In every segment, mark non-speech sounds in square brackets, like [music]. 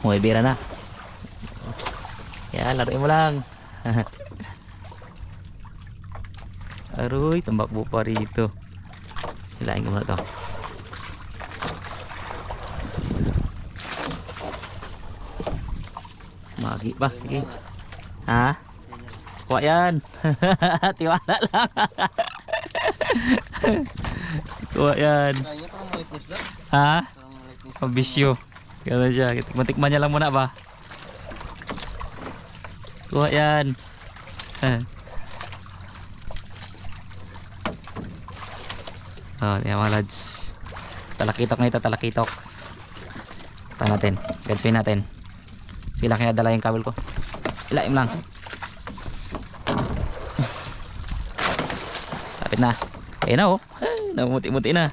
May bira na. Yan, laruin mo lang. [laughs] Aroy, tumakbo pa rito. Hilahin ko muna to. Magi pa. Sige. Ha? Kuha yan. [laughs] Tiwala lang. [laughs] Kuha yan. Ha? Parang Gano'n siya. Tikman-tikman niya lang muna ba? Kuha yan. [laughs] oh, yan mga lads. Talakitok na ito, talakitok. Ito natin. Gadswin natin. Sila kaya dala yung kabel ko. Ilaim lang. Kapit na. Ayun na oh. [laughs] Namumuti-muti na.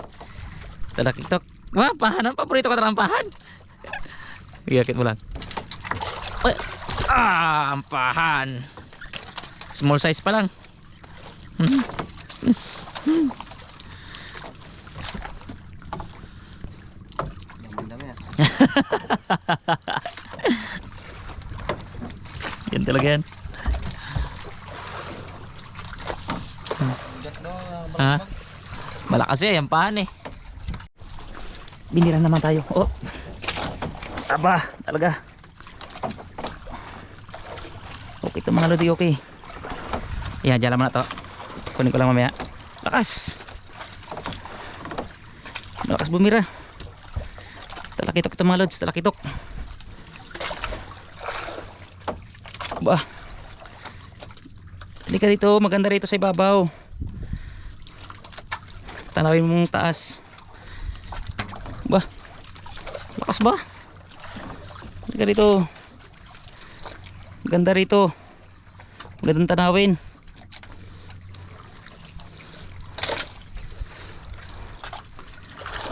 Talakitok. Wah, pahan. Ang paborito ko talampahan. Iyakit mo lang. Ay, Ah, ang pahan. Small size pa lang. [laughs] Yan talaga yan. Ha? Malakas eh, ang pahan eh. Binira naman tayo. Oh. Aba, talaga. Okay ito mga lodi, okay. Yan, dyan lang muna to. Kunin ko lang mamaya. Lakas. Lakas bumira. Talakitok ito mga lods, talakitok. Ba. Halika dito, maganda rito sa ibabaw. Tanawin mong taas. Ba? Lakas ba? Halika dito. Ganda rito. Magandang tanawin.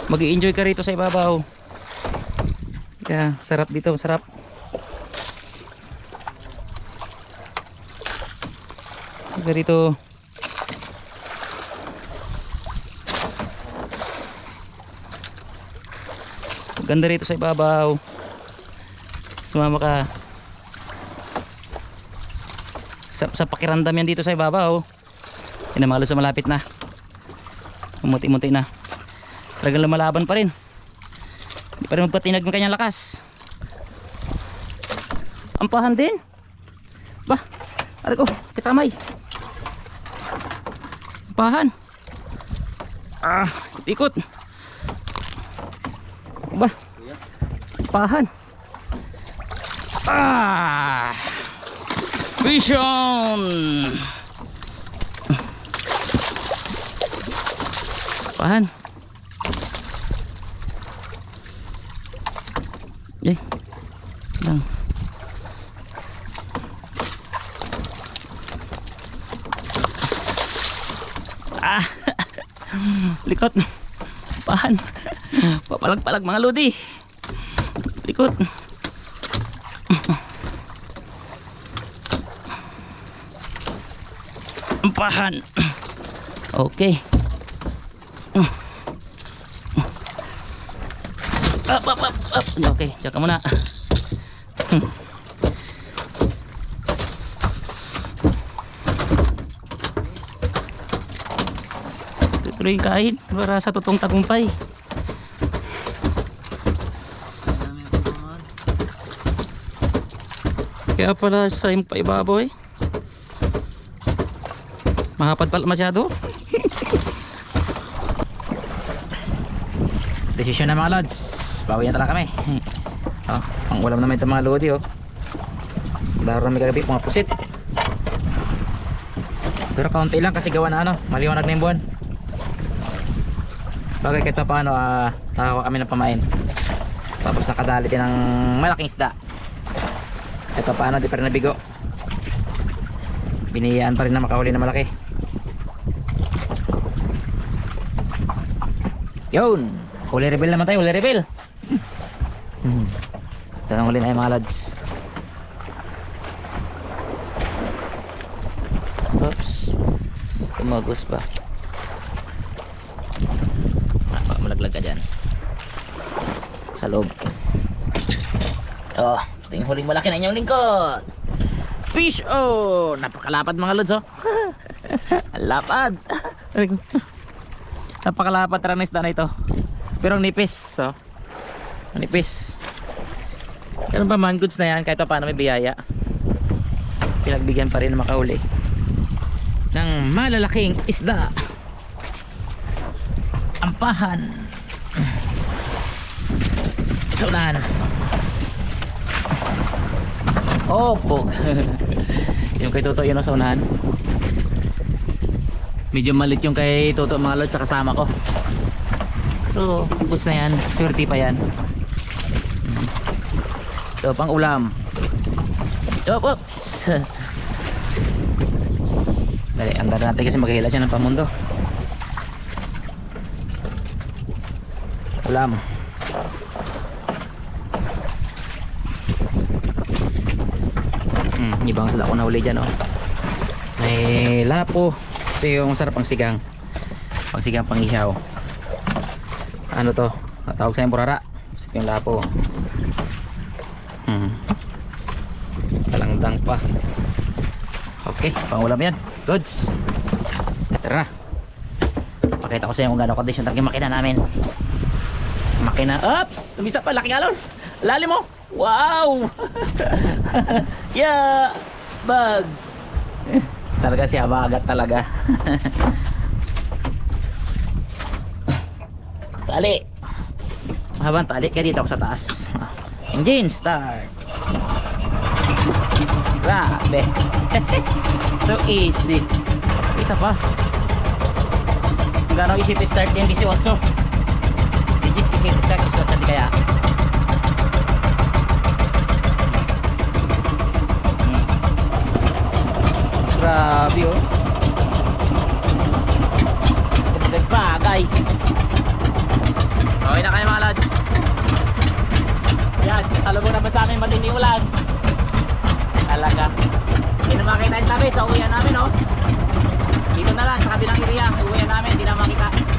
mag enjoy ka rito sa ibabaw. Kaya sarap dito, sarap. Halika rito. Ganda rito sa ibabaw. Sumama ka. Sa, sa pakiramdam yan dito sa ibabaw. Pinamalo sa malapit na. Umuti-muti na. Talagang lumalaban pa rin. Hindi pa rin magpatinag ng kanyang lakas. Ampahan din. Ba? Aray ko, kasamay. Ampahan. Ah, ikot. Ba? Pahan. Ah! Vision! Pahan. Eh. Lang. Ah! [laughs] Likot. Pahan. Papalag-palag mga lodi. Likot. Pahan. [clears throat] Okay. Up, up, up, up. Okay, tsaka muna. [clears throat] Tuloy kain para sa tutong tagumpay. Kaya pala sa yung paibabaw eh. Mahapad pala masyado. Desisyon na mga lods. Bawi na kami. Oh, ang ulam naman ito mga lodi oh. Laro namin kagabi mga pusit. Pero kaunti lang kasi gawa na ano, maliwanag na yung buwan. Bagay kahit pa paano, ah, nakakuha kami ng pamain. Tapos nakadali din ng malaking isda. Ito paano, di pa rin nabigo. Biniyaan pa rin na makahuli na malaki. Yun! Huli reveal naman tayo, huli reveal! Hmm. Ito nang huli na yung mga lads. Oops. Tumagos ba? Ah, baka malaglag ka dyan. Sa loob. Oh, ito yung huling malaki na inyong lingkod. Fish oh! Napakalapad mga lods oh. Ang [laughs] lapad. [laughs] Napakalapad talaga ng isda na ito. Pero ang nipis. Ang nipis. Ganun pa man goods na yan kahit pa paano may biyaya. Pinagbigyan pa rin na makauli ng malalaking isda. Ampahan. Sa unahan. Opo. [laughs] yung kay Toto yun sa unahan. Medyo malit yung kay Toto mga lods sa kasama ko. Pero goods na yan. Swerte pa yan. Ito pang ulam. Op, ops. [laughs] Dali, ang ganda natin kasi maghihila siya ng pamundo. Ulam. Hmm, ibang sila ko nahuli dyan oh. May lapo. Ito yung sarap pang sigang. Pang sigang pang ihaw. Ano to? Tawag sa yung burara. Ito yung lapo. Hmm. Talangdang pa. Okay, pangulam yan. Goods. Tara na. Pakita ko sa inyo kung gano'ng condition talaga yung makina namin. Makina. Oops! Tumisa pa. Laki galon. Lalim mo. Wow! [laughs] yeah! Bag! Talaga siya magat talaga. [laughs] tali. Habang tali kaya dito ako sa taas. Engine start. Grabe. [laughs] so easy. Isa pa. Gano'ng isip start yung 18? Digis isip start 18 di kaya. Hmm. Grabe oh. Ganda bagay. Okay na kayo mga lads. Yan, salubong naman sa amin matinding ulan. Talaga. Hindi na makita yung tabi sa uwian namin, oh. Dito na lang, sa kabilang area, uwian namin, hindi na makita.